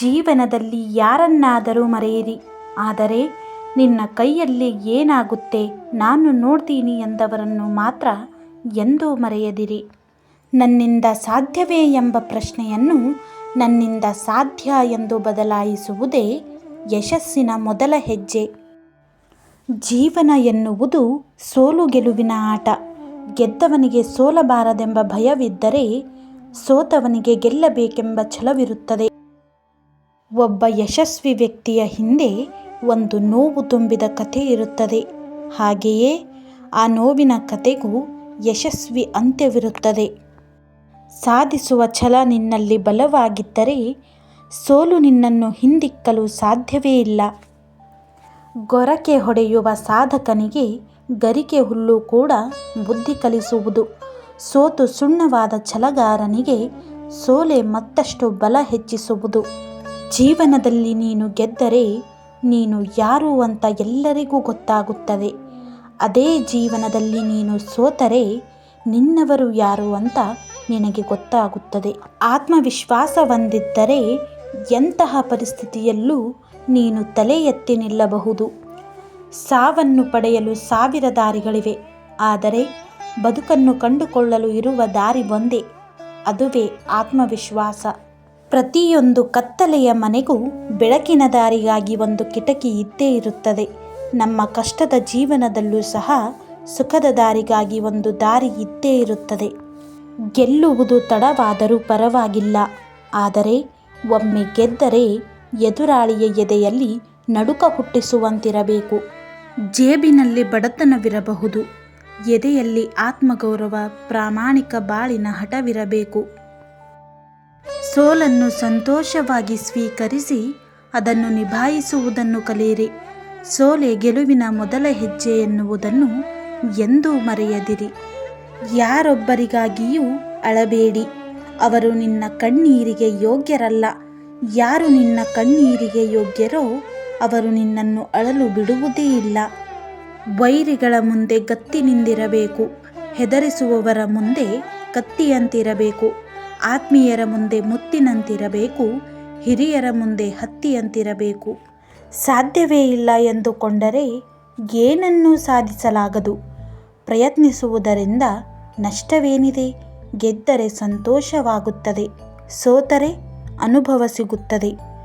ಜೀವನದಲ್ಲಿ ಯಾರನ್ನಾದರೂ ಮರೆಯಿರಿ, ಆದರೆ ನಿನ್ನ ಕೈಯಲ್ಲಿ ಏನಾಗುತ್ತೆ ನಾನು ನೋಡ್ತೀನಿ ಎಂದವರನ್ನು ಮಾತ್ರ ಎಂದೂ ಮರೆಯದಿರಿ. ನನ್ನಿಂದ ಸಾಧ್ಯವೇ ಎಂಬ ಪ್ರಶ್ನೆಯನ್ನು ನನ್ನಿಂದ ಸಾಧ್ಯ ಎಂದು ಬದಲಾಯಿಸುವುದೇ ಯಶಸ್ಸಿನ ಮೊದಲ ಹೆಜ್ಜೆ. ಜೀವನ ಎನ್ನುವುದು ಸೋಲು ಗೆಲುವಿನ ಆಟ. ಗೆದ್ದವನಿಗೆ ಸೋಲಬಾರದೆಂಬ ಭಯವಿದ್ದರೆ ಸೋತವನಿಗೆ ಗೆಲ್ಲಬೇಕೆಂಬ ಛಲವಿರುತ್ತದೆ. ಒಬ್ಬ ಯಶಸ್ವಿ ವ್ಯಕ್ತಿಯ ಹಿಂದೆ ಒಂದು ನೋವು ತುಂಬಿದ ಕಥೆ ಇರುತ್ತದೆ. ಹಾಗೆಯೇ ಆ ನೋವಿನ ಕಥೆಗೂ ಯಶಸ್ವಿ ಅಂತ್ಯವಿರುತ್ತದೆ. ಸಾಧಿಸುವ ಛಲ ನಿನ್ನಲ್ಲಿ ಬಲವಾಗಿದ್ದರೆ ಸೋಲು ನಿನ್ನನ್ನು ಹಿಂದಿಕ್ಕಲು ಸಾಧ್ಯವೇ ಇಲ್ಲ. ಗೊರಕೆ ಹೊಡೆಯುವ ಸಾಧಕನಿಗೆ ಗರಿಕೆ ಹುಲ್ಲು ಕೂಡ ಬುದ್ಧಿ ಕಲಿಸುವುದು. ಸೋತು ಸುಣ್ಣವಾದ ಛಲಗಾರನಿಗೆ ಸೋಲೆ ಮತ್ತಷ್ಟು ಬಲ ಹೆಚ್ಚಿಸುವುದು. ಜೀವನದಲ್ಲಿ ನೀನು ಗೆದ್ದರೆ ನೀನು ಯಾರು ಅಂತ ಎಲ್ಲರಿಗೂ ಗೊತ್ತಾಗುತ್ತದೆ. ಅದೇ ಜೀವನದಲ್ಲಿ ನೀನು ಸೋತರೆ ನಿನ್ನವರು ಯಾರು ಅಂತ ನಿನಗೆ ಗೊತ್ತಾಗುತ್ತದೆ. ಆತ್ಮವಿಶ್ವಾಸ ಹೊಂದಿದ್ದರೆ ಎಂತಹ ಪರಿಸ್ಥಿತಿಯಲ್ಲೂ ನೀನು ತಲೆ ಎತ್ತಿ ನಿಲ್ಲಬಹುದು. ಸಾವನ್ನು ಪಡೆಯಲು ಸಾವಿರ ದಾರಿಗಳಿವೆ. ಆದರೆ ಬದುಕನ್ನು ಕಂಡುಕೊಳ್ಳಲು ಇರುವ ದಾರಿ ಒಂದೇ, ಅದುವೇ ಆತ್ಮವಿಶ್ವಾಸ. ಪ್ರತಿಯೊಂದು ಕತ್ತಲೆಯ ಮನೆಗೂ ಬೆಳಕಿನ ದಾರಿಗಾಗಿ ಒಂದು ಕಿಟಕಿ ಇದ್ದೇ ಇರುತ್ತದೆ. ನಮ್ಮ ಕಷ್ಟದ ಜೀವನದಲ್ಲೂ ಸಹ ಸುಖದ ದಾರಿಗಾಗಿ ಒಂದು ದಾರಿ ಇದ್ದೇ ಇರುತ್ತದೆ. ಗೆಲ್ಲುವುದು ತಡವಾದರೂ ಪರವಾಗಿಲ್ಲ, ಆದರೆ ಒಮ್ಮೆ ಗೆದ್ದರೆ ಎದುರಾಳಿಯ ಎದೆಯಲ್ಲಿ ನಡುಕ ಹುಟ್ಟಿಸುವಂತಿರಬೇಕು. ಜೇಬಿನಲ್ಲಿ ಬಡತನವಿರಬಹುದು ಎದೆಯಲ್ಲಿ ಆತ್ಮಗೌರವ, ಪ್ರಾಮಾಣಿಕ ಬಾಳಿನ ಹಠವಿರಬೇಕು. ಸೋಲನ್ನು ಸಂತೋಷವಾಗಿ ಸ್ವೀಕರಿಸಿ ಅದನ್ನು ನಿಭಾಯಿಸುವುದನ್ನು ಕಲಿಯಿರಿ. ಸೋಲೆ ಗೆಲುವಿನ ಮೊದಲ ಹೆಜ್ಜೆ ಎನ್ನುವುದನ್ನು ಎಂದೂ ಮರೆಯದಿರಿ. ಯಾರೊಬ್ಬರಿಗಾಗಿಯೂ ಅಳಬೇಡಿ. ಅವರು ನಿನ್ನ ಕಣ್ಣೀರಿಗೆ ಯೋಗ್ಯರಲ್ಲ. ಯಾರು ನಿನ್ನ ಕಣ್ಣೀರಿಗೆ ಯೋಗ್ಯರೋ ಅವರು ನಿನ್ನನ್ನು ಅಳಲು ಬಿಡುವುದೇ ಇಲ್ಲ. ವೈರಿಗಳ ಮುಂದೆ ಗತ್ತಿನಿಂದಿರಬೇಕು ಹೆದರಿಸುವವರ ಮುಂದೆ ಕತ್ತಿಯಂತಿರಬೇಕು. ಆತ್ಮೀಯರ ಮುಂದೆ ಮುತ್ತಿನಂತಿರಬೇಕು. ಹಿರಿಯರ ಮುಂದೆ ಹತ್ತಿಯಂತಿರಬೇಕು. ಸಾಧ್ಯವೇ ಇಲ್ಲ ಎಂದುಕೊಂಡರೆ ಏನನ್ನೂ ಸಾಧಿಸಲಾಗದು. ಪ್ರಯತ್ನಿಸುವುದರಿಂದ ನಷ್ಟವೇನಿದೆ? ಗೆದ್ದರೆ ಸಂತೋಷವಾಗುತ್ತದೆ. ಸೋತರೆ ಅನುಭವ ಸಿಗುತ್ತದೆ.